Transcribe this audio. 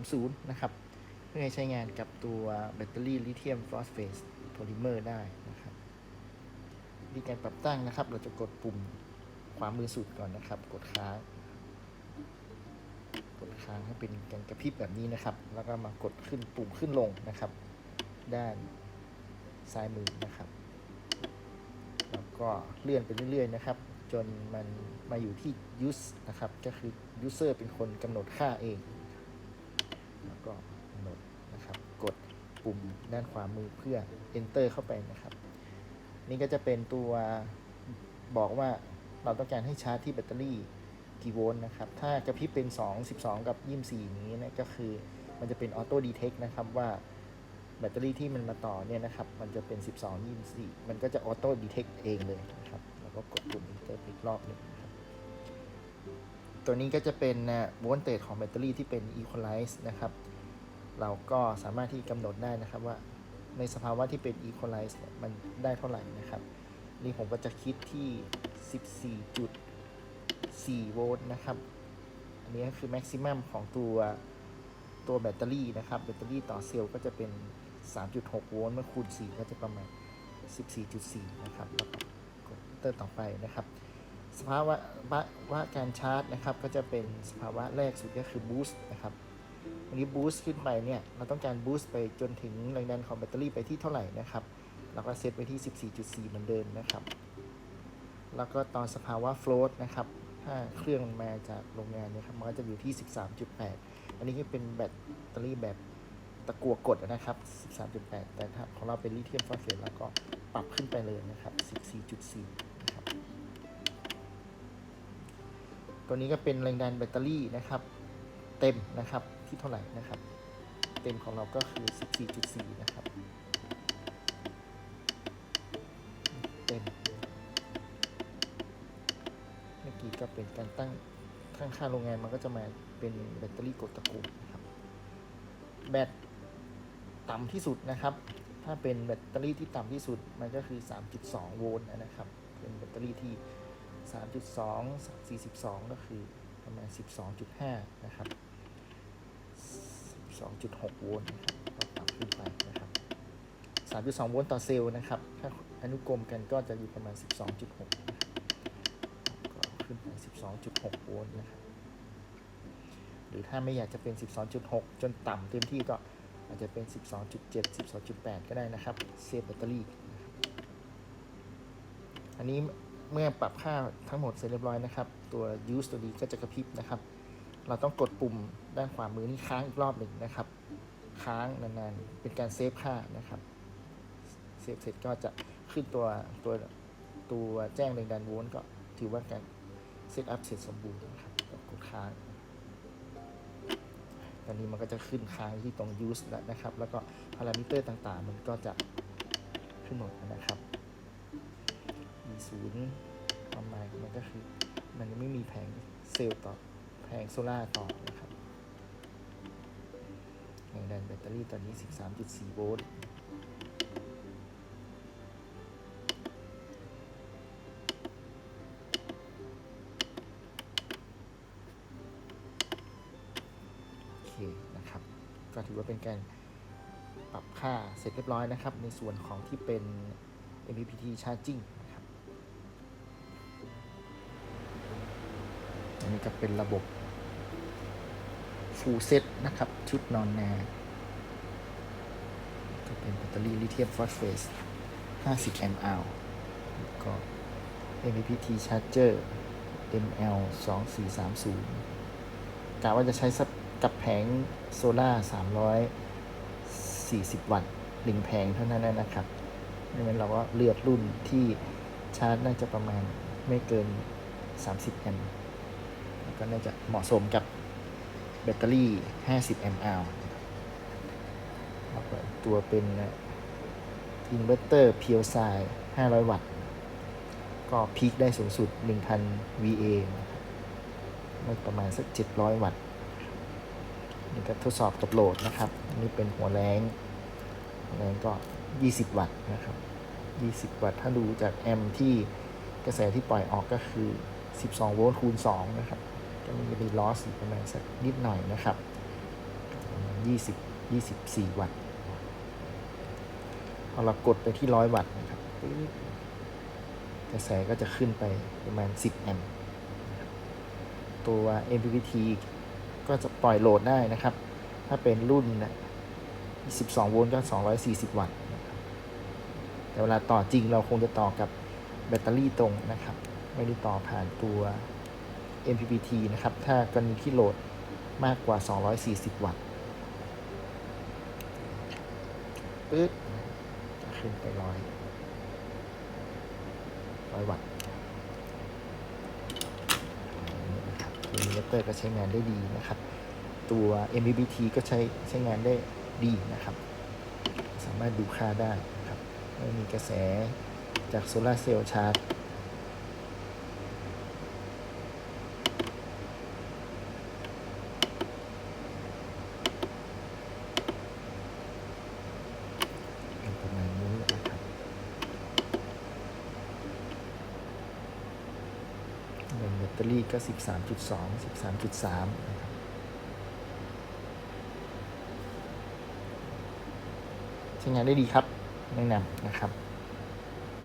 30 นะครับ เพื่อให้ใช้งานกับตัวแบตเตอรี่ลิเธียมฟอสเฟตโพลิเมอร์ได้นะครับวิธีการปรับตั้งนะครับ เราจะกดปุ่มขวามือสุดก่อนนะครับ กดค้างกดค้างให้เป็นการกระพริบแบบนี้นะครับ แล้วก็มากดขึ้นปุ่มขึ้นลงนะครับ ด้านซ้ายมือนะครับ แล้วก็เลื่อนไปเรื่อยๆนะครับ จนมันมาอยู่ที่ use นะครับ ก็คือ user เป็นคนกำหนดค่าเอง แล้วก็กำหนดนะครับ กดปุ่มด้านขวามือเพื่อ enter เข้าไปนะครับ นี่ก็จะเป็นตัวบอกว่าเราต้องการให้ชาร์จที่แบตเตอรี่กี่โวลต์นะครับ ถ้ากระพริบเป็น 2 12 กับ 24 นี้นะก็คือมันจะเป็นออโต้ดีเทคนะครับว่าแบตเตอรี่ที่มันมาต่อเนี่ยนะครับ มันจะเป็น 12 24 มันก็จะออโต้ดีเทคเองเลยนะครับ แล้วก็กดปุ่ม enter อีกรอบหนึ่ง ตัวนี้ก็จะเป็นโวลเตจของแบตเตอรี่ที่เป็น equalize นะครับ เราก็สามารถที่กำหนดได้นะครับว่าในสภาวะที่เป็น equalize เนี่ยมันได้เท่าไหร่นะครับ นี่ผมก็จะคิดที่ 14.4 โวลต์นะครับ อันนี้ก็คือ maximum ของตัวตัวแบตเตอรี่นะครับ แบตเตอรี่ต่อเซลล์ก็จะเป็น 3.6 โวลต์เมื่อคูณ 4 ก็จะประมาณ 14.4 นะครับ แล้วก็กดเตอร์ต่อไปนะครับ สภาวะว่าว่าการชาร์จนะครับก็จะเป็นสภาวะแรกสุดก็คือ boost นะครับอันนี้ boost ขึ้นไปเนี่ยเราต้องการ boost ไปจนถึงแรงดันของแบตเตอรี่ไปที่เท่าไหร่นะครับเราก็เซตไว้ที่ 14.4 เหมือนเดิมนะครับ แล้วก็ตอนสภาวะ float นะครับถ้าเครื่องมาจากโรงงานเนี่ยครับมันก็จะอยู่ที่ 13.8 อันนี้ก็เป็นแบตเตอรี่แบบตะกัวกดนะครับ 13.8 แต่ถ้าของเราเป็นลิเธียมฟอสเฟตแล้วก็ปรับขึ้นไปเลยนะครับ 14.4 ตัวนี้ก็เป็นแรงดันแบตเตอรี่นะครับ เต็มนะครับที่เท่าไหร่นะครับ เต็มของเราก็คือ 14.4 นะครับ เต็ม เมื่อกี้ก็เป็นการตั้งข้างค่าโรงงานมันก็จะมาเป็นแบตเตอรี่กดตะกุนะครับ แบตต่ำที่สุดนะครับ ถ้าเป็นแบตเตอรี่ที่ต่ำที่สุดมันก็คือ 3.2 โวลต์นะครับ เป็นแบตเตอรี่ที่ 3.2 42 ก็คือประมาณ 12.5 นะครับ 12.6 โวลต์นะครับก็ปรับขึ้นไปนะครับ 3.2 โวลต์ต่อเซลล์นะครับ ถ้าอนุกรมกันก็จะอยู่ประมาณ 12.6 ก็ขึ้นไป 12.6 โวลต์นะครับ หรือถ้าไม่อยากจะเป็น 12.6 จนต่ำเต็มที่ก็อาจจะเป็น 12.7 12.8 ก็ได้นะครับ เซฟแบตเตอรี่ อันนี้ เมื่อปรับค่าทั้งหมดเสร็จเรียบร้อยนะครับ ตัว use ตัวนี้ก็จะกระพริบนะครับ เราต้องกดปุ่มด้านขวามือนี่ค้างอีกรอบหนึ่งนะครับ ค้างนานๆ เป็นการเซฟค่านะครับเซฟเสร็จก็จะขึ้นตัวตัวตัวแจ้งแรงดันโวลต์ก็ถือว่าการเซตอัพเสร็จสมบูรณ์นะครับก็กดค้างตอนนี้มันก็จะขึ้นค้างที่ตรง use แล้วนะครับ แล้วก็พารามิเตอร์ต่างๆ มันก็จะขึ้นหมดนะครับ e 0ความหมายมันก็คือ มันยังไม่มีแผงเซลล์ต่อแผงโซล่าต่อนะครับแรงดันแบตเตอรี่ตอนนี้ 13.4 โวลต์โอเคนะครับก็ถือว่าเป็นการปรับค่าเสร็จเรียบร้อยนะครับ ในส่วนของที่เป็น MPPT charging นี้ก็เป็นระบบ full set นะครับ ชุดนอนนาก็เป็นแบตเตอรี่ลิเธียมฟอสเฟต50แอมป์อาวก็ MPPT charger ML 2430กะว่าจะใช้สักกับแผงโซล่า340 วัตต์หนึ่งแผงเท่านั้นนะครับดังนั้นเราก็เลือกรุ่นที่ชาร์จน่าจะประมาณไม่เกิน 30 แอมป์แล้ว ก็น่าจะเหมาะสมกับแบตเตอรี่ 50แอมป์อาวแล้วก็ตัวเป็นอินเวอร์เตอร์เพียวไซ500 วัตต์ ก็พีคได้สูงสุด 1,000 VA นะครับประมาณสัก 700 วัตต์ นี่ก็ทดสอบกับโหลดนะครับอันนี้เป็นหัวแรงหัวแรงก็ 20 วัตต์นะครับ 20 วัตต์ ถ้าดูจากแอมป์ที่กระแสที่ปล่อยออกก็คือ 12 โวลต์คูณ 2 นะครับ ก็มีรีลอสอีกประมาณสักนิดหน่อยนะครับ 20 24 วัตต์พอเรากดไปที่ 100 วัตต์นะครับกระแสก็จะขึ้นไปประมาณ 10 แอมป์ตัว MPPT ก็จะปล่อยโหลดได้นะครับ ถ้าเป็นรุ่นนะ12 โวลต์ก็ 240 วัตต์แต่เวลาต่อจริงเราคงจะต่อกับแบตเตอรี่ตรงนะครับ ไม่ได้ต่อผ่านตัว MPPT นะครับ ถ้ากรณีที่โหลดมากกว่า 240 วัตต์ปึ๊บขึ้นไปร้อยร้อยวัตต์นี่นะครับตัวอิเวอร์เตอร์ก็ใช้งานได้ดีนะครับ ตัว MPPT ก็ใช้ใช้งานได้ดีนะครับ สามารถดูค่าได้นะครับมีกระแสจากโซลาเซลล์ชาร์จ เป็นประมาณนี้นะครับเงินแบ ตเตอรี่ก็ 13.2 13.3นะครับใช้งานได้ดีครับแนะนำนะครับ